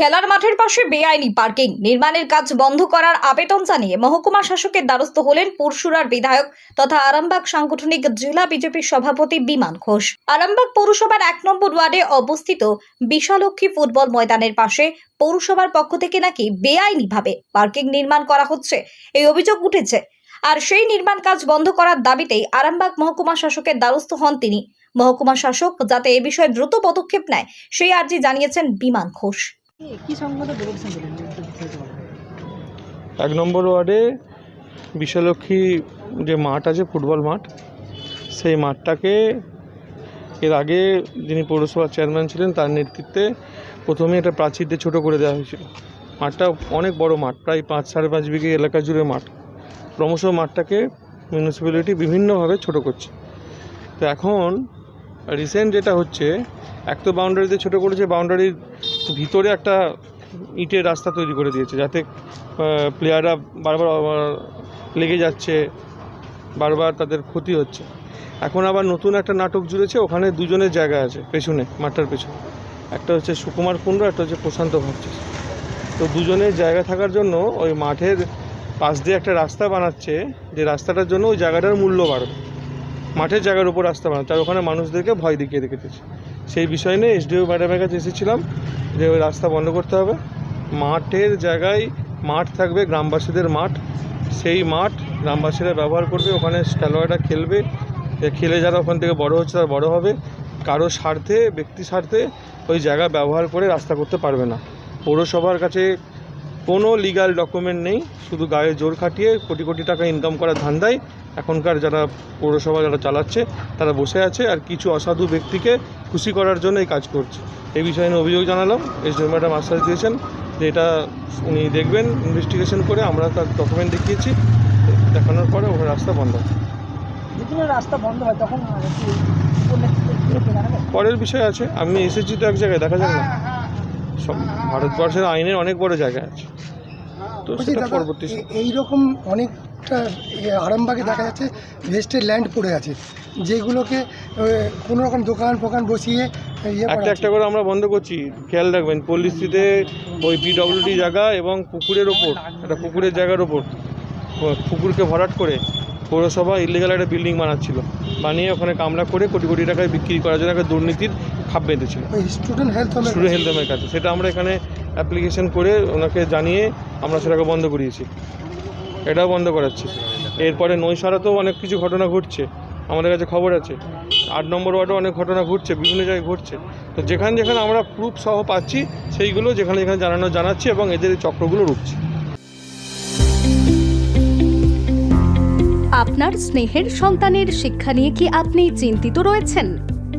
খেলার মাঠের পাশে বেআইনি পার্কিং। নির্মাণের কাজ বন্ধ করার আবেদন জানিয়ে মহকুমা শাসকের দ্বারস্থ হলেন পরশুরার বিধায়ক তথা আরামবাগ সাংগঠনিক জেলা বিজেপির সভাপতি বিমান ঘোষ। আরামবাগ পৌরসভার এক নম্বর ওয়ার্ডে অবস্থিত বিশালক্ষী ফুটবল ময়দানের পাশে পৌরসভার পক্ষ থেকে নাকি বেআইনিভাবে পার্কিং নির্মাণ করা হচ্ছে, এই অভিযোগ উঠেছে। আর সেই নির্মাণ কাজ বন্ধ করার দাবিতেই আরামবাগ মহকুমা শাসকের দ্বারস্থ হন তিনি। মহকুমা শাসক যাতে এ বিষয়ে দ্রুত পদক্ষেপ নেয়, সেই আর্জি জানিয়েছেন বিমান ঘোষ। এক নম্বর ওয়ার্ডে বিশ্বলক্ষ্মী যে মাঠ আছে, ফুটবল মাঠ, সেই মাঠটাকে এর আগে যিনি পৌরসভার চেয়ারম্যান ছিলেন, তার নেতৃত্বে প্রথমে একটা প্রাচীর দিয়ে ছোটো করে দেওয়া হয়েছিল। মাঠটা অনেক বড় মাঠ, প্রায় পাঁচ সাড়ে পাঁচ বিঘে এলাকা জুড়ে মাঠ। ক্রমশ মাঠটাকে মিউনিসিপ্যালিটি বিভিন্নভাবে ছোট করছে। তো এখন রিসেন্ট যেটা হচ্ছে, এক তো বাউন্ডারিতে ছোটো করেছে বাউন্ডারির ভিতরে একটা ইটের রাস্তা তৈরি করে দিয়েছে যাতে প্লেয়াররা বারবার লেগে যাচ্ছে, বারবার তাদের ক্ষতি হচ্ছে। এখন আবার নতুন একটা নাটক জুড়েছে, ওখানে দুজনের জায়গা আছে, পেছনে মাঠটার পেছনে। একটা হচ্ছে সুকুমার কুণ্ডু একটা হচ্ছে প্রশান্ত ভাবছে। তো দুজনের জায়গা থাকার জন্য ওই মাঠের পাশ দিয়ে একটা রাস্তা বানাচ্ছে, যে রাস্তাটার জন্য ওই জায়গাটার মূল্য বাড়বে। মাঠের জায়গার উপর রাস্তা বানাচ্ছে, আর ওখানে মানুষদেরকে ভয় দেখিয়ে রেখেছে। সেই বিষয় নিয়ে এসডিও ম্যাডামের কাছে এসেছিলাম যে ওই রাস্তা বন্ধ করতে হবে। মাঠের জায়গায় মাঠ থাকবে, গ্রামবাসীদের মাঠ। সেই মাঠ গ্রামবাসীরা ব্যবহার করবে, ওখানে খেলোয়াড়রা খেলবে। খেলে যারা ওখান থেকে বড় হচ্ছে তারা বড় হবে। কারও স্বার্থে, ব্যক্তি স্বার্থে ওই জায়গা ব্যবহার করে রাস্তা করতে পারবে না। পৌরসভার কাছে কোনো লিগ্যাল ডকুমেন্ট নেই। শুধু গায়ে জোর খাটিয়ে কোটি কোটি টাকা ইনকাম করার ধান্দায় এখনকার যারা পৌরসভা যারা চালাচ্ছে তারা বসে আছে আর কিছু অসাধু ব্যক্তিকে খুশি করার জন্য এই কাজ করছে। এই বিষয়ে নিয়ে অভিযোগ জানালাম এসডিও ম্যাডাম আশ্বাস দিয়েছেন যে এটা উনি দেখবেন ইনভেস্টিগেশন করে আমরা তার ডকুমেন্ট দেখিয়েছি দেখানোর পরে ওখানে রাস্তা বন্ধ। রাস্তা বন্ধ হয় তখন? পরের বিষয় আছে আমি এসেছি তো এক জায়গায় দেখা যাক না। সব ভারতবর্ষের আইনের অনেক বড় জায়গা আছে। তো সেটা পরবর্তী এইরকম অনেকটা আরামবাগে দেখা যাচ্ছে ভেস্টের ল্যান্ড পড়ে আছে যেগুলোকে কোনো রকম দোকান ফোকান বসিয়ে ইয়ে একটা একটা করে আমরা বন্ধ করছি খেয়াল রাখবেন পল্লীশ্রীতে ওই পিডব্লিউডি জায়গা এবং পুকুরের ওপর একটা পুকুরের জায়গার ওপর পুকুরকে ভরাট করে পৌরসভা ইলিগাল একটা বিল্ডিং বানাচ্ছিল বানিয়ে ওখানে কামলা করে কোটি কোটি টাকায় বিক্রি করার জন্য একটা দুর্নীতির খাপ বেঁধেছিল। স্টুডেন্ট হেলথ স্টুডেন্ট হেলথ হোমের কাছে সেটা আমরা এখানে অ্যাপ্লিকেশন করে ওনাকে জানিয়ে আমরা সেটাকে বন্ধ করিয়েছি। এটাও বন্ধ করাচ্ছি। এরপরে নৈশারাতেও অনেক কিছু ঘটনা ঘটছে। আমাদের কাছে খবর আছে। আট নম্বর ওয়ার্ডেও অনেক ঘটনা ঘটছে, বিভিন্ন জায়গায় ঘটছে। তো যেখানে যেখানে আমরা প্রুফ সহ পাচ্ছি, সেইগুলো যেখানে যেখানে জানানো জানাচ্ছি এবং এদের চক্রগুলো রুখছি। আপনার স্নেহের সন্তানের শিক্ষা নিয়ে কি আপনি চিন্তিত রয়েছেন?